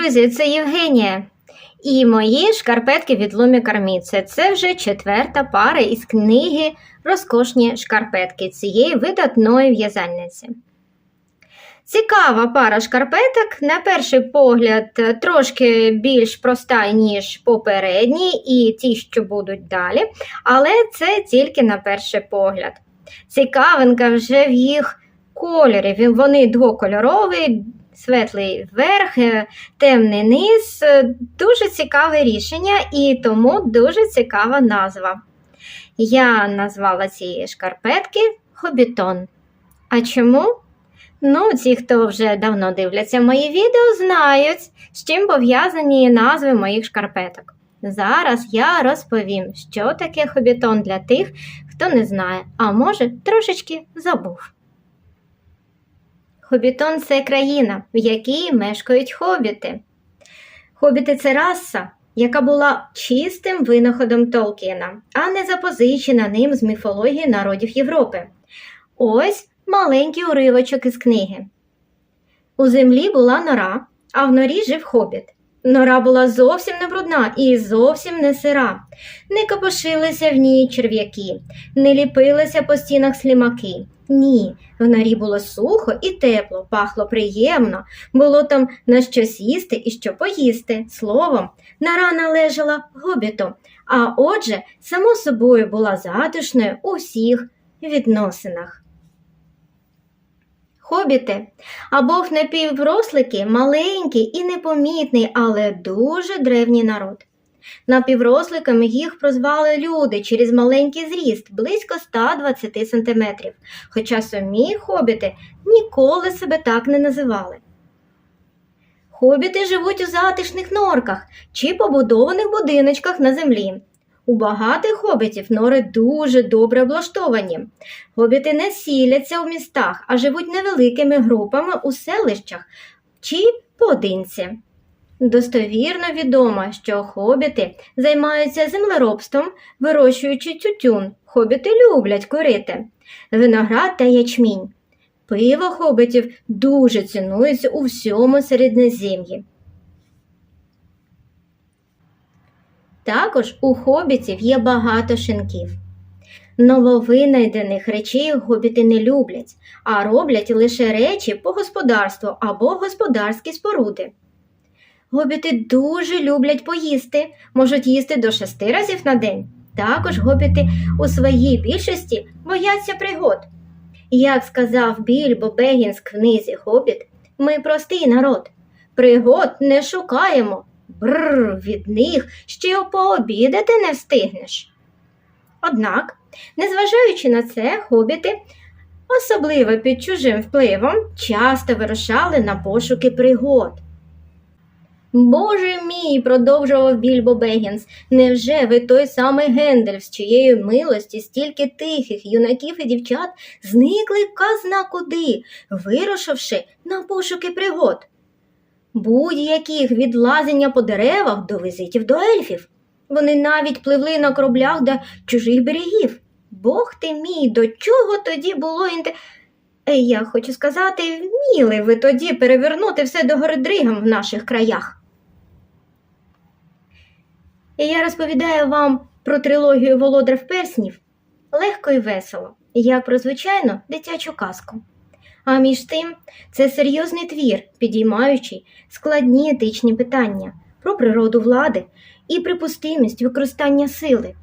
Друзі! Це Євгенія. І мої шкарпетки від Лумі Карміце. Це вже четверта пара із книги Розкошні шкарпетки цієї видатної в'язальниці. Цікава пара шкарпеток, на перший погляд, трошки більш проста, ніж попередні, і ті, що будуть далі, але це тільки на перший погляд. Цікавинка вже в їх кольорі. Вони двокольорові, світлий верх, е, темний низ. Е, Дуже цікаве рішення і тому дуже цікава назва. Я назвала ці шкарпетки Хобітон. А чому? Ну, ті, хто вже давно дивляться мої відео, знають, з чим пов'язані назви моїх шкарпеток. Зараз я розповім, що таке хобітон для тих, хто не знає, а може трошечки забув. Хобітон це країна, в якій мешкають хобіти. Хобіти це раса, яка була чистим винаходом Толкіна, а не запозичена ним з міфології народів Європи. Ось маленький уривочок із книги. У землі була нора, а в норі жив хобіт. Нора була зовсім не брудна і зовсім не сира. Не копошилися в ній черв'яки, не ліпилися по стінах слімаки. Ні, в норі було сухо і тепло, пахло приємно, було там на що сісти і що поїсти. Словом, нора належала гобіту, а отже, само собою була затишною у всіх відносинах. Хобіти або напіврослики маленький і непомітний, але дуже древній народ. Напівросликами їх прозвали люди через маленький зріст близько 120 см, хоча самі хобіти ніколи себе так не називали. Хобіти живуть у затишних норках чи побудованих будиночках на землі. У багатих хобітів нори дуже добре облаштовані. Хобіти не сіляться у містах, а живуть невеликими групами у селищах чи поодинці. Достовірно відомо, що хобіти займаються землеробством, вирощуючи тютюн. Хобіти люблять курити, виноград та ячмінь. Пиво хобітів дуже цінується у всьому середнезем'ї. Також у хобітів є багато шинків. Нововинайдених речей хобіти не люблять, а роблять лише речі по господарству або господарські споруди. Гобіти дуже люблять поїсти, можуть їсти до шести разів на день. Також гобіти у своїй більшості бояться пригод. Як сказав Більбо Бегінс в книзі Хобіт, ми простий народ. Пригод не шукаємо. Бррр, від них ще пообідати не встигнеш. Однак, незважаючи на це, хобіти, особливо під чужим впливом, часто вирушали на пошуки пригод. Боже мій, продовжував Більбо Бегінс, невже ви той самий Гендель, з чиєї милості стільки тихих юнаків і дівчат зникли казна куди, вирушивши на пошуки пригод? Будь-яких від лазення по деревах до візитів до ельфів. Вони навіть пливли на кораблях до чужих берегів. Бог ти мій, до чого тоді було інте. Е, Я хочу сказати, вміли ви тоді перевернути все до дригом в наших краях. І я розповідаю вам про трилогію Володар Перснів легко і весело, як про звичайну дитячу казку. А між тим, це серйозний твір, підіймаючий складні етичні питання про природу влади і припустимість використання сили.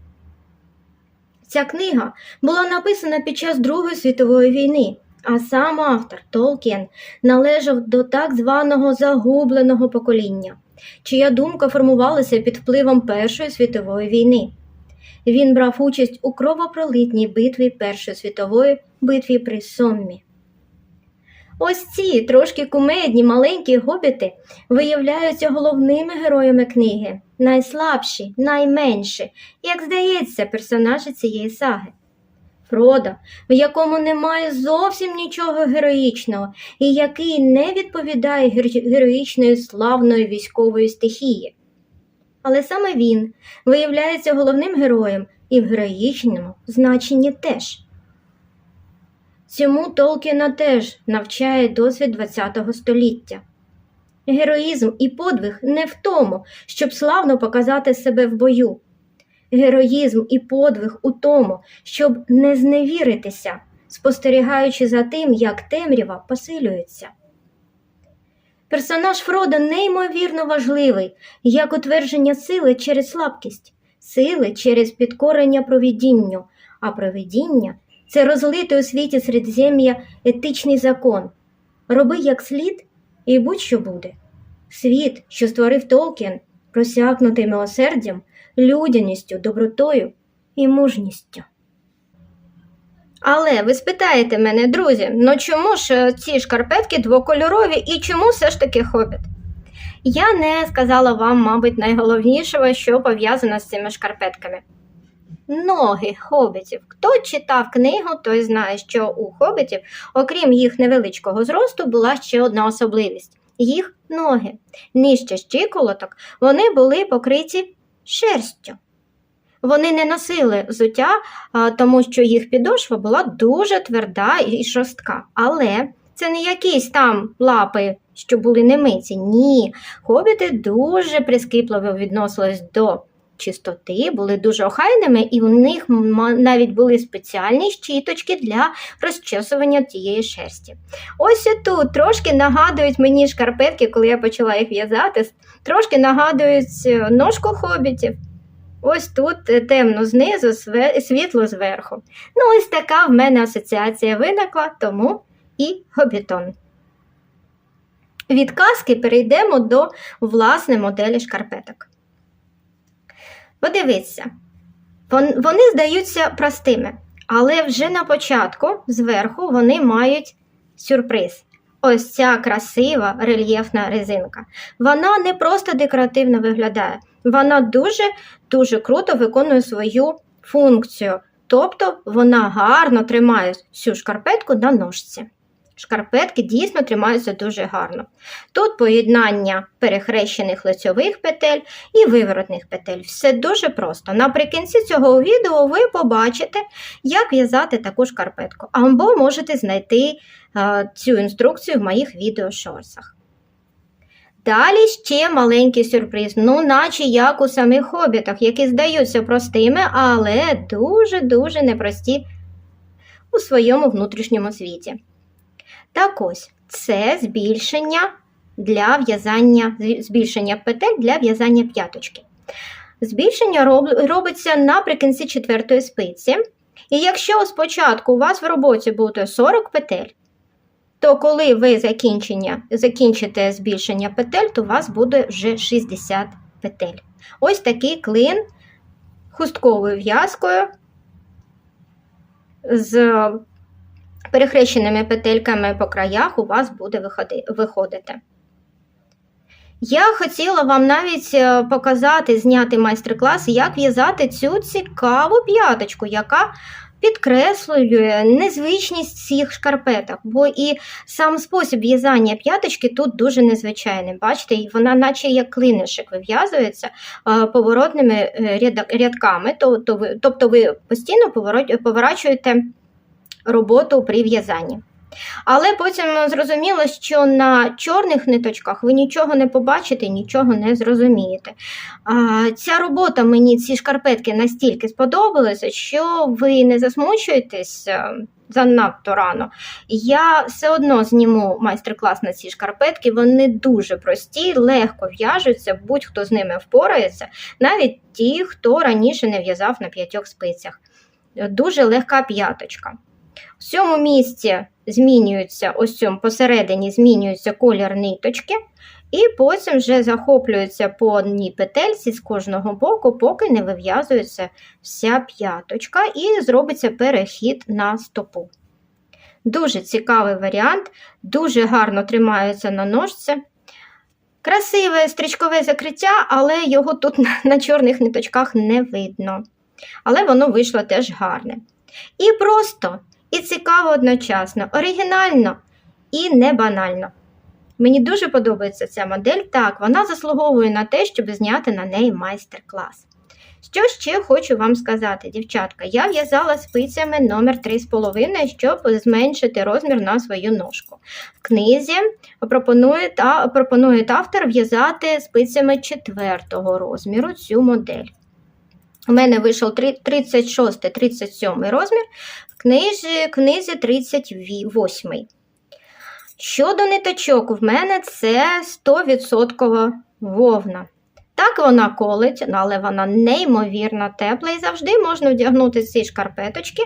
Ця книга була написана під час Другої світової війни, а сам автор Толкін належав до так званого загубленого покоління, чия думка формувалася під впливом Першої світової війни. Він брав участь у кровопролитній битві Першої світової битві при Соммі. Ось ці трошки кумедні маленькі гобіти виявляються головними героями книги, найслабші, найменші, як здається, персонажі цієї саги. Фродо, в якому немає зовсім нічого героїчного і який не відповідає гер- героїчної славної військової стихії. Але саме він виявляється головним героєм і в героїчному значенні теж. Цьому Толкіна теж навчає досвід ХХ століття. Героїзм і подвиг не в тому, щоб славно показати себе в бою. Героїзм і подвиг у тому, щоб не зневіритися, спостерігаючи за тим, як темрява посилюється. Персонаж Фрода неймовірно важливий, як утвердження сили через слабкість, сили через підкорення провидінню, а провидіння це розлитий у світі середзем'я етичний закон. Роби як слід, і будь-що буде. Світ, що створив Толкін, просякнутий милосердям, людяністю, добротою і мужністю. Але ви спитаєте мене, друзі, ну чому ж е, ці шкарпетки двокольорові і чому все ж таки хобіт? Я не сказала вам, мабуть, найголовнішого, що пов'язано з цими шкарпетками. Ноги хобітів. Хто читав книгу, той знає, що у хобітів, окрім їх невеличкого зросту, була ще одна особливість їх ноги. Нижче щиколоток вони були покриті шерстю. Вони не носили взуття, тому що їх підошва була дуже тверда і шорстка. Але це не якісь там лапи, що були немиці. Ні, хобіти дуже прискіпливо відносились до чистоти, були дуже охайними, і у них навіть були спеціальні щіточки для розчесування тієї шерсті. Ось і тут трошки нагадують мені шкарпетки, коли я почала їх в'язати, трошки нагадують е, ножку хобітів. Ось тут е, темно знизу, світло зверху. Ну, ось така в мене асоціація виникла, тому і гобітон. Від казки перейдемо до власне моделі шкарпеток. Подивіться, вони здаються простими, але вже на початку зверху вони мають сюрприз. Ось ця красива рельєфна резинка. Вона не просто декоративно виглядає, вона дуже дуже круто виконує свою функцію. Тобто вона гарно тримає всю шкарпетку на ножці. Шкарпетки дійсно тримаються дуже гарно. Тут поєднання перехрещених лицьових петель і виворотних петель. Все дуже просто. Наприкінці цього відео ви побачите, як в'язати таку шкарпетку, або можете знайти е, цю інструкцію в моїх відеошорсах. Далі ще маленький сюрприз, ну, наче як у самих хобітах, які здаються простими, але дуже-дуже непрості у своєму внутрішньому світі. Так ось, це збільшення для в'язання, збільшення петель для в'язання п'яточки. Збільшення роб- робиться наприкінці четвертої спиці. І якщо спочатку у вас в роботі буде 40 петель, то коли ви закінчення, закінчите збільшення петель, то у вас буде вже 60 петель. Ось такий клин хустковою в'язкою з перехрещеними петельками по краях у вас буде виходити. Я хотіла вам навіть е, показати, зняти майстер-клас, як в'язати цю цікаву п'яточку, яка підкреслює незвичність цих шкарпеток, бо і сам спосіб в'язання п'яточки тут дуже незвичайний. Бачите, вона наче як клинишик вив'язується е, поворотними е, рядками, тобто ви постійно поворачуєте роботу при в'язанні. Але потім зрозуміло, що на чорних ниточках ви нічого не побачите, нічого не зрозумієте. А, ця робота мені ці шкарпетки настільки сподобалися, що ви не засмучуєтесь е, занадто рано. Я все одно зніму майстер-клас на ці шкарпетки. Вони дуже прості, легко в'яжуться, будь-хто з ними впорається, навіть ті, хто раніше не в'язав на п'ятьох спицях. Дуже легка п'яточка. В цьому місці змінюється, ось цьому посередині змінюється колір ниточки, і потім вже захоплюється по одній петельці з кожного боку, поки не вив'язується вся п'яточка і зробиться перехід на стопу. Дуже цікавий варіант, дуже гарно тримається на ножці. Красиве стрічкове закриття, але його тут на, чорних ниточках не видно. Але воно вийшло теж гарне. І просто, і цікаво одночасно, оригінально і не банально. Мені дуже подобається ця модель. Так, вона заслуговує на те, щоб зняти на неї майстер-клас. Що ще хочу вам сказати, дівчатка? Я в'язала спицями номер 3,5, щоб зменшити розмір на свою ножку. В книзі пропонує, та, пропонує автор в'язати спицями 4 розміру цю модель. У мене вийшов 36-37 розмір, в книзі, книзі 38. Щодо ниточок, в мене це 100% вовна. Так вона колить, але вона неймовірно тепла і завжди можна вдягнути ці шкарпеточки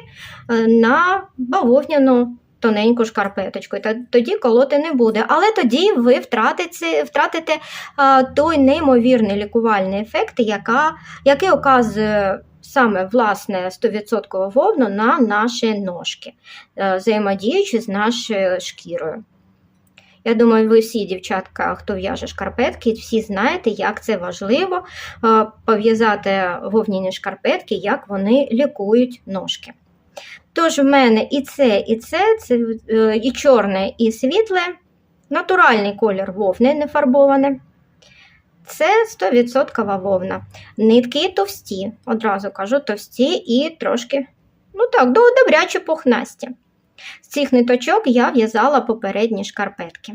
е, на бавовняну тоненьку шкарпеточку. Та тоді колоти не буде. Але тоді ви втратите, втратите а, той неймовірний лікувальний ефект, яка, який оказує саме власне 100% вовну на наші ножки, е, взаємодіючи з нашою шкірою. Я думаю, ви всі, дівчатка, хто в'яже шкарпетки, всі знаєте, як це важливо е, пов'язати вовняні шкарпетки, як вони лікують ножки. Тож, в мене і це, і це, це е, і чорне, і світле, натуральний колір вовни, не фарбоване. Це 100% вовна. Нитки товсті, одразу кажу, товсті і трошки, ну так, до добряче пухнасті. З цих ниточок я в'язала попередні шкарпетки,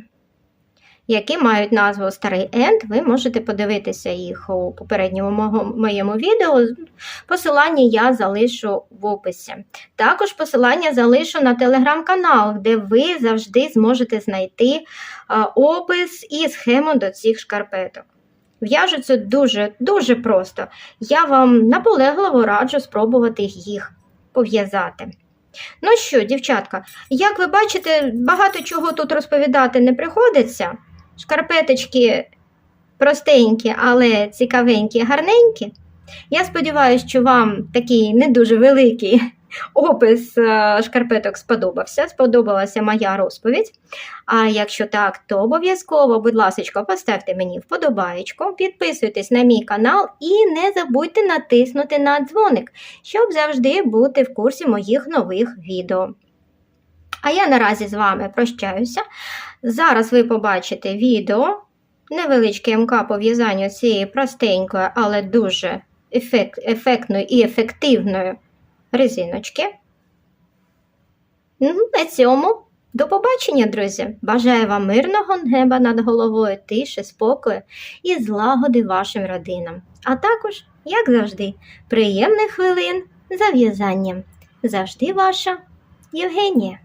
які мають назву Старий Енд. Ви можете подивитися їх у попередньому моєму відео. Посилання я залишу в описі. Також посилання залишу на телеграм-канал, де ви завжди зможете знайти опис і схему до цих шкарпеток. В'яжуться дуже дуже просто. Я вам наполегливо раджу спробувати їх пов'язати. Ну що, дівчатка, як ви бачите, багато чого тут розповідати не приходиться. Шкарпеточки простенькі, але цікавенькі, гарненькі. Я сподіваюся, що вам такий не дуже великий опис е, шкарпеток сподобався. Сподобалася моя розповідь. А якщо так, то обов'язково, будь ласка, поставте мені вподобаєчку, підписуйтесь на мій канал і не забудьте натиснути на дзвоник, щоб завжди бути в курсі моїх нових відео. А я наразі з вами прощаюся. Зараз ви побачите відео, невеличке МК по в'язанню цієї простенької, але дуже ефект, ефектної і ефективної резиночки. Ну, на цьому до побачення, друзі! Бажаю вам мирного неба над головою, тиші, спокою і злагоди вашим родинам. А також, як завжди, приємних хвилин за в'язанням. Завжди ваша Євгенія.